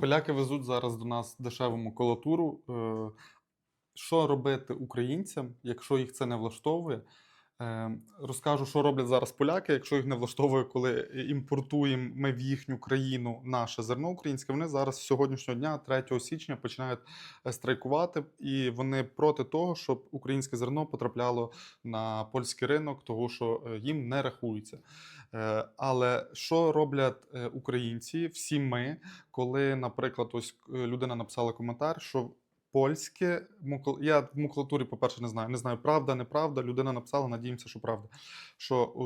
Поляки везуть зараз до нас дешеву макулатуру. Е, Що робити українцям, якщо їх це не влаштовує? Е, Розкажу, що роблять зараз поляки, якщо їх не влаштовує, коли імпортуємо ми в їхню країну наше зерно українське. Вони зараз сьогоднішнього дня, 3 січня, починають е, страйкувати, і вони проти того, щоб українське зерно потрапляло на польський ринок, того що е, їм не рахується. Е, Але що роблять українці? Всі ми, коли, наприклад, ось людина написала коментар, що польське я в макулатурі, по-перше, не знаю. Не знаю, правда, неправда. Людина написала, надіємося, що правда. Що е,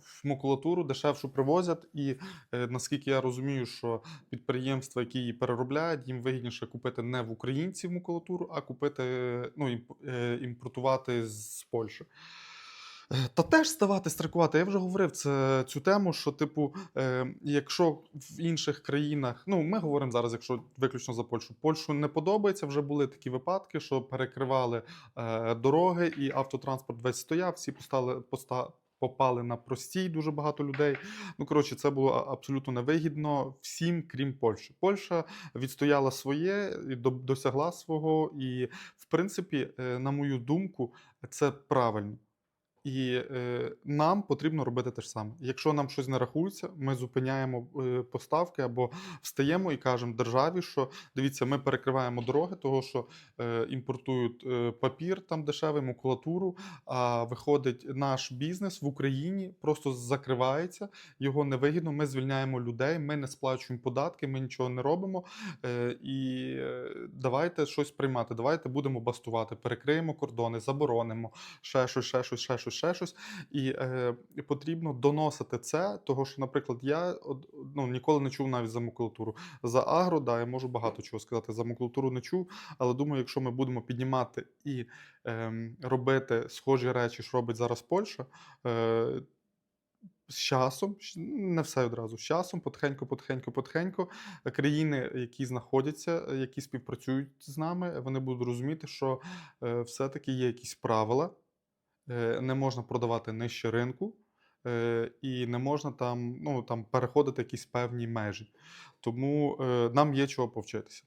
в макулатуру дешевшу привозять, і е, наскільки я розумію, що підприємства, які її переробляють, їм вигідніше купити не в українців макулатуру, а купити, ну, е, імпортувати з Польщі. Та теж ставати страйкувати. Я вже говорив це, цю тему, що, типу, е, якщо в інших країнах, ну ми говоримо зараз, якщо виключно за Польщу, Польщу не подобається, вже були такі випадки, що перекривали е, дороги, і автотранспорт весь стояв, всі постали, поста, попали на простій, дуже багато людей. Ну, коротше, це було абсолютно невигідно всім, крім Польщі. Польща відстояла своє, і до- досягла свого, і, в принципі, е, на мою думку, це правильно. І е, нам потрібно робити те ж саме. Якщо нам щось не рахується, ми зупиняємо е, поставки або встаємо і кажемо державі, що дивіться, ми перекриваємо дороги, того що е, імпортують е, папір там дешевий, макулатуру. А виходить, наш бізнес в Україні просто закривається, його невигідно. Ми звільняємо людей, ми не сплачуємо податки, ми нічого не робимо. Е, і е, давайте щось приймати. Давайте будемо бастувати, перекриємо кордони, заборонимо ще щось, ще щось, ще щось, ще щось. І е, потрібно доносити це, того що, наприклад, я ну, ніколи не чув навіть за макулатуру. За агро, да, я можу багато чого сказати. За макулатуру не чув, але думаю, якщо ми будемо піднімати і ем, робити схожі речі, що робить зараз Польща. Е, з часом, не все одразу, з часом, потихеньку, потихеньку, потихеньку, е, країни, які знаходяться, е, які співпрацюють з нами, вони будуть розуміти, що е, все-таки є якісь правила, е, не можна продавати нижче ринку, е, і не можна там, ну, там переходити якісь певні межі. Тому е, нам є чого повчитися.